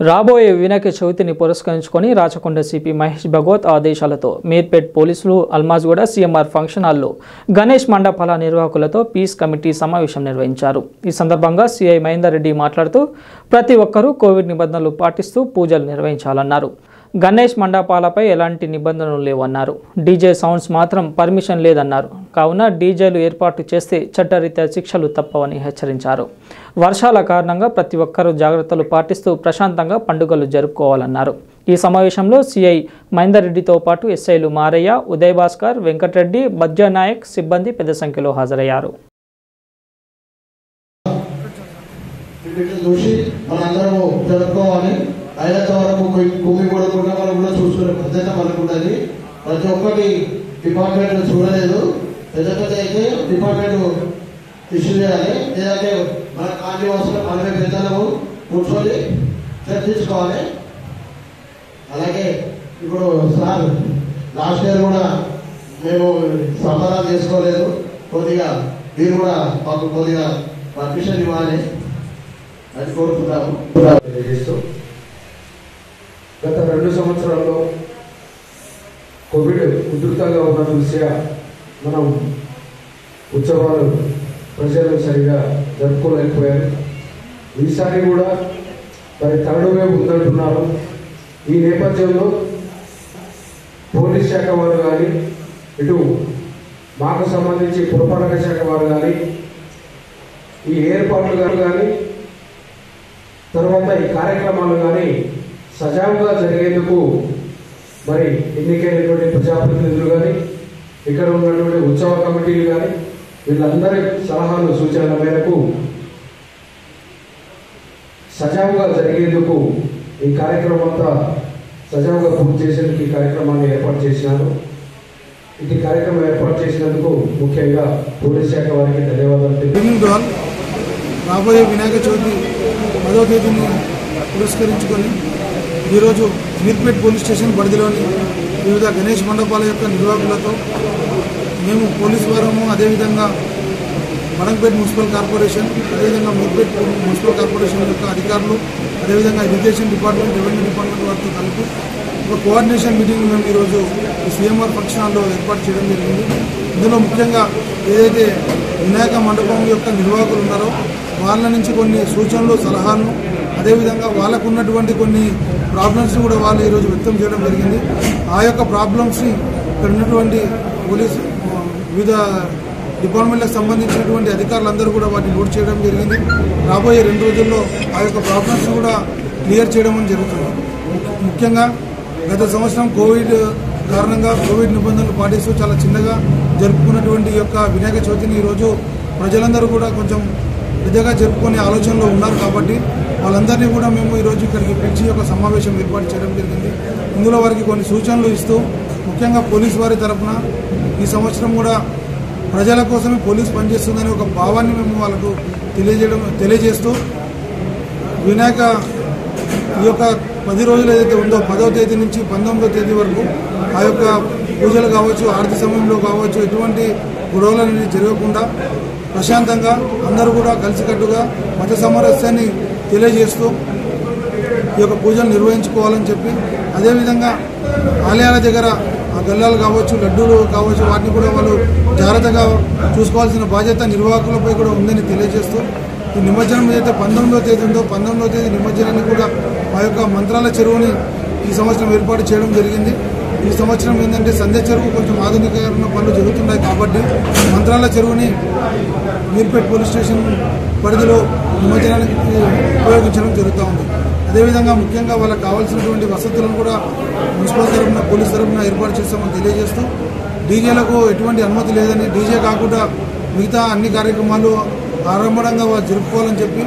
రాబోయే వినాయక చవితిని పురస్కరించుకొని రాచకొండ సిపి మహేష్ భగవత్ ఆదేశాలతో మీర్పేట్ పోలీసులు అల్మాజ్గూడ సీఎంఆర్ ఫంక్షన్ హాల్లో గణేష్ మండపాల నిర్వాహకులతో పీస్ కమిటీ సమావేశం నిర్వహించారు. ఈ సందర్భంగా సిఐ మహేందర్ రెడ్డి మాట్లాడుతూ ప్రతి ఒక్కరూ కోవిడ్ నిబంధనలు పాటిస్తూ పూజలు నిర్వహించాలన్నారు. గణేష్ మండపాలపై ఎలాంటి నిబంధనలు లేవన్నారు. డీజే సౌండ్స్ మాత్రం పర్మిషన్ లేదన్నారు. కావున డీజేలు ఏర్పాటు చేస్తే చట్టరీత్యా శిక్షలు తప్పవని హెచ్చరించారు. వర్షాల కారణంగా ప్రతి ఒక్కరూ జాగ్రత్తలు పాటిస్తూ ప్రశాంతంగా పండుగలు జరుపుకోవాలన్నారు. ఈ సమావేశంలో సిఐ మహేందర్ రెడ్డితో పాటు ఎస్ఐలు మారయ్య ఉదయ్ భాస్కర్ వెంకటరెడ్డి బద్యానాయక్ సిబ్బంది పెద్ద సంఖ్యలో హాజరయ్యారు. జరుపుకోవాలి. అయినంత వరకు కు- కొడకుండా మనం కూడా చూసుకునే బాధ్యత మనకు ఉన్నది. ప్రతి ఒక్కటి డిపార్ట్మెంట్ చూడలేదు. పెద్ద పెద్ద అయితే డిపార్ట్మెంట్ ఇష్యూ చేయాలి. లేదంటే మన కార్యవాసులు మనమే పెద్దలము కూర్చొని చర్చించుకోవాలి అలాగే ఇప్పుడు సార్ లాస్ట్ ఇయర్ కూడా మేము సంబరాలు చేసుకోలేదు. కొద్దిగా మీరు కూడా మాకు కొద్దిగా పర్మిషన్ ఇవ్వాలి. అది కోరుతున్నాము తెలియజేస్తూ గత రెండు సంవత్సరాల్లో కోవిడ్ ఉధృతంగా ఉన్న దృష్ట్యా మనం ఉత్సవాలు ప్రజలు సరిగా జరుపుకోలేకపోయారు. ఈసారి కూడా మరి థర్డ్ వేవ్ ఉందంటున్నారు ఈ నేపథ్యంలో పోలీస్ శాఖ వారు కానీ ఇటు మాకు సంబంధించి పురపాలక శాఖ వారు కానీ ఈ ఏర్పాట్లు కానీ తర్వాత ఈ కార్యక్రమాలు కానీ సజావుగా జరిగేందుకు మరి ఎన్నికైనటువంటి ప్రజాప్రతినిధులు కానీ ఇక్కడ ఉన్నటువంటి ఉత్సవ కమిటీలు కానీ వీళ్ళందరి సలహాలు సూచనల మేరకు సజావుగా జరిగేందుకు ఈ కార్యక్రమం అంతా సజావుగా పూర్తి చేసేందుకు ఈ కార్యక్రమాన్ని ఏర్పాటు చేసినారు. ఇది కార్యక్రమం ఏర్పాటు చేసినందుకు ముఖ్యంగా పోలీస్ శాఖ వారికి ధన్యవాదాలు రాబోయే వినాయక చవితి పదో తేదీని పురస్కరించుకొని ఈరోజు మీర్పేట్ పోలీస్ స్టేషన్ పరిధిలోని వివిధ గణేష్ మండపాల యొక్క నిర్వాహకులతో మేము పోలీస్ వారము అదేవిధంగా మడంపేట్ మున్సిపల్ కార్పొరేషన్ అదేవిధంగా మీర్పేట్ మున్సిపల్ కార్పొరేషన్ యొక్క అధికారులు అదేవిధంగా ఎడ్యుకేషన్ డిపార్ట్మెంట్ రెవెన్యూ డిపార్ట్మెంట్ వారితో కలిపి ఒక కోఆర్డినేషన్ మీటింగ్ మేము ఈరోజు సీఎంఆర్ పక్షాల్లో ఏర్పాటు చేయడం జరిగింది. ఇందులో ముఖ్యంగా ఏదైతే వినాయక మండపం యొక్క నిర్వాహకులు ఉన్నారో వాళ్ళ నుంచి కొన్ని సూచనలు సలహాలు అదేవిధంగా వాళ్ళకు ఉన్నటువంటి కొన్ని ప్రాబ్లమ్స్ కూడా వాళ్ళు ఈరోజు వ్యక్తం చేయడం జరిగింది. ఆ యొక్క ప్రాబ్లమ్స్ని ఇక్కడ ఉన్నటువంటి పోలీసు వివిధ డిపార్ట్మెంట్లకు సంబంధించినటువంటి అధికారులందరూ కూడా వాటిని నోట్ చేయడం జరిగింది. రాబోయే రెండు రోజుల్లో ఆ యొక్క ప్రాబ్లమ్స్ కూడా క్లియర్ చేయడం అని జరుగుతుంది. ముఖ్యంగా గత సంవత్సరం కోవిడ్ కారణంగా కోవిడ్ నిబంధనలు పాటిస్తూ చాలా చిన్నగా జరుపుకున్నటువంటి యొక్క వినాయక చవితిని ఈరోజు ప్రజలందరూ కూడా కొంచెం పెద్దగా జరుపుకునే ఆలోచనలో ఉన్నారు కాబట్టి వాళ్ళందరినీ కూడా మేము ఈరోజు ఇక్కడికి పిలిచి ఒక సమావేశం ఏర్పాటు చేయడం జరిగింది. ఇందులో వారికి కొన్ని సూచనలు ఇస్తూ ముఖ్యంగా పోలీస్ వారి తరఫున ఈ సంవత్సరం కూడా ప్రజల కోసమే పోలీస్ పనిచేస్తుందనే ఒక భావాన్ని మేము వాళ్ళకు తెలియజేయడం తెలియజేస్తూ వినాయక ఈ యొక్క పది రోజులు ఏదైతే ఉందో పదో తేదీ నుంచి పంతొమ్మిదో తేదీ వరకు ఆ యొక్క పూజలు కావచ్చు ఆర్థిక సమయంలో కావచ్చు ఎటువంటి గొడవలు అనేది జరగకుండా ప్రశాంతంగా అందరూ కూడా కలిసికట్టుగా మత సామరస్యాన్ని తెలియజేస్తూ ఈ యొక్క పూజలు నిర్వహించుకోవాలని చెప్పి అదేవిధంగా ఆలయాల దగ్గర ఆ గల్లాలు కావచ్చు లడ్డూలు కావచ్చు వాటిని కూడా వాళ్ళు జాగ్రత్తగా చూసుకోవాల్సిన బాధ్యత నిర్వాహకులపై కూడా ఉందని తెలియజేస్తూ ఈ నిమజ్జనం ఏదైతే పంతొమ్మిదో తేదీ ఉందో పంతొమ్మిదో తేదీ నిమజ్జనాన్ని కూడా మా యొక్క మంత్రాల చెరువుని ఈ సంవత్సరం ఏర్పాటు చేయడం జరిగింది. ఈ సంవత్సరం ఏంటంటే సంధ్య చెరువు కొంచెం ఆధునికీకరణ పనులు జరుగుతున్నాయి కాబట్టి మంత్రాల చెరువుని మీర్పేట్ పోలీస్ స్టేషన్ పరిధిలో నిమజ్జనానికి ఉపయోగించడం జరుగుతూ ఉంది. అదేవిధంగా ముఖ్యంగా వాళ్ళకి కావాల్సినటువంటి వసతులను కూడా మున్సిపల్ తరఫున పోలీస్ తరఫున ఏర్పాటు చేస్తామని తెలియజేస్తూ డీజేలకు ఎటువంటి అనుమతి లేదని డీజే కాకుండా మిగతా అన్ని కార్యక్రమాలు ఆరంభంగా వారు జరుపుకోవాలని చెప్పి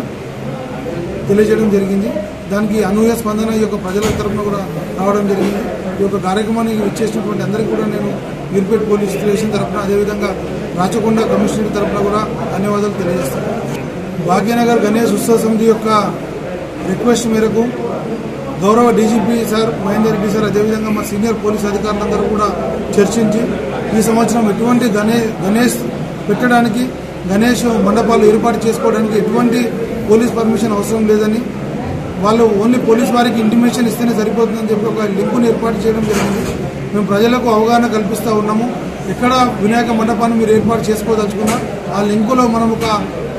తెలియజేయడం జరిగింది. దానికి అనూహ్య స్పందన యొక్క ప్రజల తరఫున కూడా రావడం జరిగింది. ఈ యొక్క కార్యక్రమానికి ఇచ్చేసినటువంటి అందరికీ కూడా నేను మీర్పేట్ పోలీస్ స్టేషన్ తరఫున అదేవిధంగా రాచకొండ కమిషనర్ తరఫున కూడా ధన్యవాదాలు తెలియజేస్తాను భాగ్యనగర్ గణేష్ ఉత్సవ సమితి యొక్క రిక్వెస్ట్ మేరకు గౌరవ DGP sir Mahender Reddy sir అదేవిధంగా మా సీనియర్ పోలీస్ అధికారులందరూ కూడా చర్చించి ఈ సంవత్సరం ఎటువంటి గణే గణేష్ పెట్టడానికి గణేష్ మండపాలు ఏర్పాటు చేసుకోవడానికి ఎటువంటి పోలీస్ పర్మిషన్ అవసరం లేదని వాళ్ళు ఓన్లీ పోలీస్ వారికి ఇంటిమేషన్ ఇస్తేనే సరిపోతుందని చెప్పి ఒక లింకుని ఏర్పాటు చేయడం జరిగింది. మేము ప్రజలకు అవగాహన కల్పిస్తూ ఉన్నాము. ఎక్కడ వినాయక మండపాన్ని మీరు ఏర్పాటు చేసుకోదలుచుకున్నా ఆ లింకులో మనం ఒక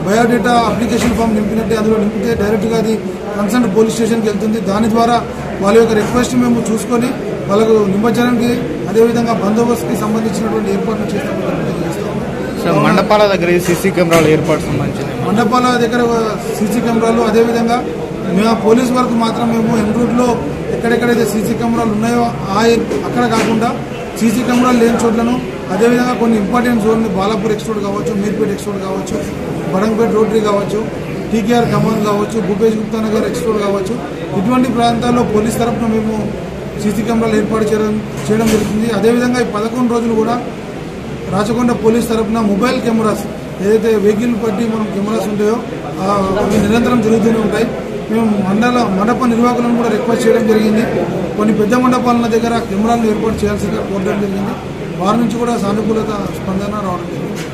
బయోడేటా అప్లికేషన్ ఫామ్ నింపినట్టే అందులో నింపితే డైరెక్ట్గా అది కన్సర్న్ పోలీస్ స్టేషన్కి వెళ్తుంది. దాని ద్వారా వాళ్ళ యొక్క రిక్వెస్ట్ మేము చూసుకొని వాళ్ళకు నిమజ్జనానికి అదేవిధంగా బందోబస్తుకి సంబంధించినటువంటి ఏర్పాట్లు సార్ మండపాల దగ్గర సీసీ కెమెరాలు ఏర్పాటు సంబంధించిన మండపాల దగ్గర సీసీ కెమెరాలు అదేవిధంగా మేము పోలీస్ వరకు మాత్రం మేము ఎన్ రూట్లో ఎక్కడెక్కడైతే సీసీ కెమెరాలు ఉన్నాయో ఆ అక్కడ కాకుండా సీసీ కెమెరాలు లేని చోట్లను అదేవిధంగా కొన్ని ఇంపార్టెంట్ జోన్లు బాలాపూర్ ఎక్స్టోడ్ కావచ్చు మీర్పేట్ ఎక్స్టోడ్ కావచ్చు బడంపేట్ రోటరీ కావచ్చు టీకేఆర్ ఖమ్మం కావచ్చు భూపేష్ గుప్తా నగర్ ఎక్స్టోడ్ కావచ్చు. ఇటువంటి ప్రాంతాల్లో పోలీస్ తరఫున మేము సీసీ కెమెరాలు ఏర్పాటు చేయడం చేయడం జరుగుతుంది. అదేవిధంగా ఈ పదకొండు రోజులు కూడా రాచకొండ పోలీస్ తరఫున మొబైల్ కెమెరాస్ ఏదైతే వెహికల్ పట్టి మనం కెమెరాస్ ఉంటాయో అవి నిరంతరం జరుగుతూనే ఉంటాయి. మేము మండల మండప నిర్వాహకులను కూడా రిక్వెస్ట్ చేయడం జరిగింది. కొన్ని పెద్ద మండపాల దగ్గర కెమెరాలను ఏర్పాటు చేయాల్సిందిగా కోరడం జరిగింది. వారి నుంచి కూడా సానుకూలత స్పందన రావడం జరిగింది.